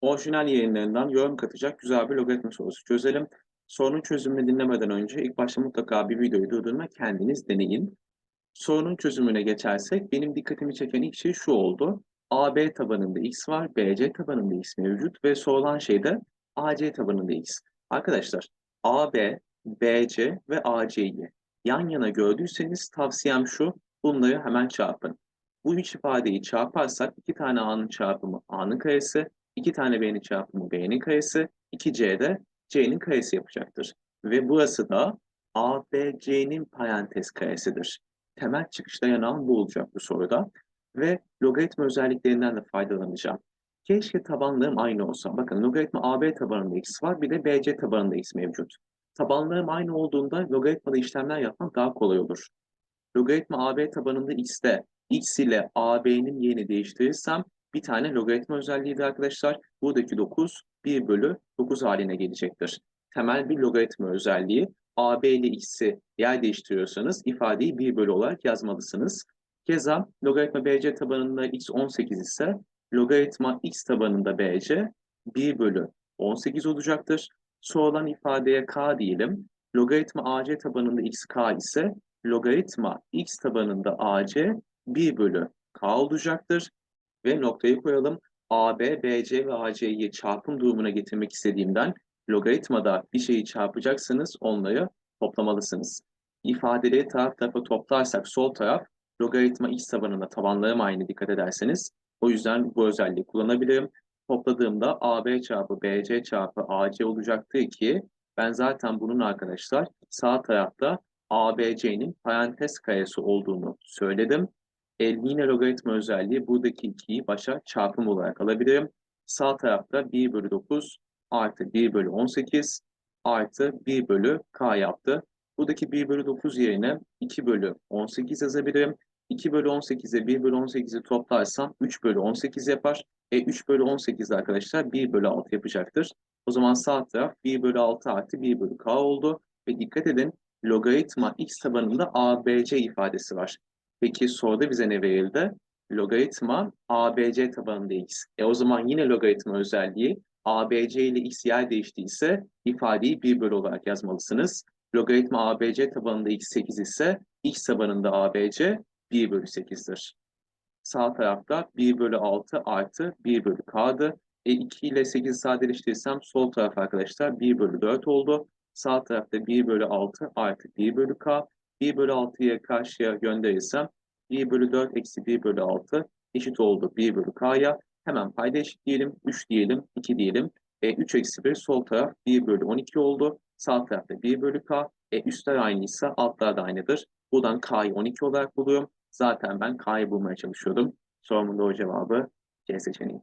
Orijinal yayınlarından yorum katacak güzel bir logaritma sorusu çözelim. Sorunun çözümünü dinlemeden önce ilk başta mutlaka bir videoyu durdurma kendiniz deneyin. Sorunun çözümüne geçersek benim dikkatimi çeken ilk şey şu oldu. AB tabanında x var, BC tabanında x mevcut ve sorulan şey de AC tabanında x. Arkadaşlar AB, BC ve AC'yi yan yana gördüyseniz tavsiyem şu, bunları hemen çarpın. Bu üç ifadeyi çarparsak iki tane A'nın çarpımı A'nın karesi, iki tane B'nin çarpımı B'nin karesi, 2C de C'nin karesi yapacaktır. Ve burası da ABC'nin parantez karesidir. Temel çıkış dayanağım bu olacak bu soruda. Ve logaritma özelliklerinden de faydalanacağım. Keşke tabanlarım aynı olsa. Bakın logaritma AB tabanında x var, bir de BC tabanında x mevcut. Tabanlarım aynı olduğunda logaritmada işlemler yapmak daha kolay olur. Logaritma AB tabanında x'te x ile AB'nin yerini değiştirirsem bir tane logaritma özelliğidir arkadaşlar. Buradaki 9 1 bölü 9 haline gelecektir. Temel bir logaritma özelliği. AB ile x'i yer değiştiriyorsanız ifadeyi 1 bölü olarak yazmalısınız. Keza logaritma BC tabanında x 18 ise logaritma x tabanında BC 1 bölü 18 olacaktır. Sorulan ifadeye k diyelim. Logaritma AC tabanında xk ise logaritma x tabanında AC 1 bölü k olacaktır. Ve noktayı koyalım. AB, BC ve AC'yi çarpım durumuna getirmek istediğimden logaritmada bir şeyi çarpacaksınız, onları toplamalısınız. İfadeleri taraf tarafa toplarsak sol taraf logaritma x tabanında tabanlarım aynı dikkat ederseniz. O yüzden bu özelliği kullanabilirim. Topladığımda AB çarpı BC çarpı AC olacaktır ki ben zaten bunun arkadaşlar sağ tarafta ABC'nin parantez karesi olduğunu söyledim. E, yine logaritma özelliği buradaki 2'yi başa çarpım olarak alabilirim. Sağ tarafta 1 bölü 9 artı 1 bölü 18 artı 1 bölü k yaptı. Buradaki 1 bölü 9 yerine 2 bölü 18 yazabilirim. 2 bölü 18'e 1 bölü 18'i toplarsam 3 bölü 18 yapar. E 3 bölü 18 arkadaşlar 1 bölü 6 yapacaktır. O zaman sağ taraf 1 bölü 6 artı 1 bölü k oldu. Ve dikkat edin logaritma x tabanında ABC ifadesi var. Peki soruda bize ne verildi? Logaritma ABC tabanında x. E o zaman yine logaritma özelliği ABC ile x yer değiştiyse ifadeyi 1 bölü olarak yazmalısınız. Logaritma ABC tabanında x 8 ise x tabanında ABC 1 bölü 8'dir. Sağ tarafta 1 bölü 6 artı 1 bölü k'dı. E 2 ile 8'i sadeleştirirsem sol taraf arkadaşlar 1 bölü 4 oldu. Sağ tarafta 1 bölü 6 artı 1 bölü k. 1 bölü 6'yı karşıya gönderirsem 1 bölü 4 eksi 1 bölü 6 eşit oldu 1 bölü k'ya. Hemen payda eşit diyelim, 3 diyelim, 2 diyelim. E, 3 eksi 1 sol taraf 1 bölü 12 oldu. Sağ tarafta 1 bölü k. E, üstler aynıysa altlar da aynıdır. Buradan k'yı 12 olarak buluyorum. Zaten ben k'yı bulmaya çalışıyordum. Sorumun doğru cevabı C seçeneği.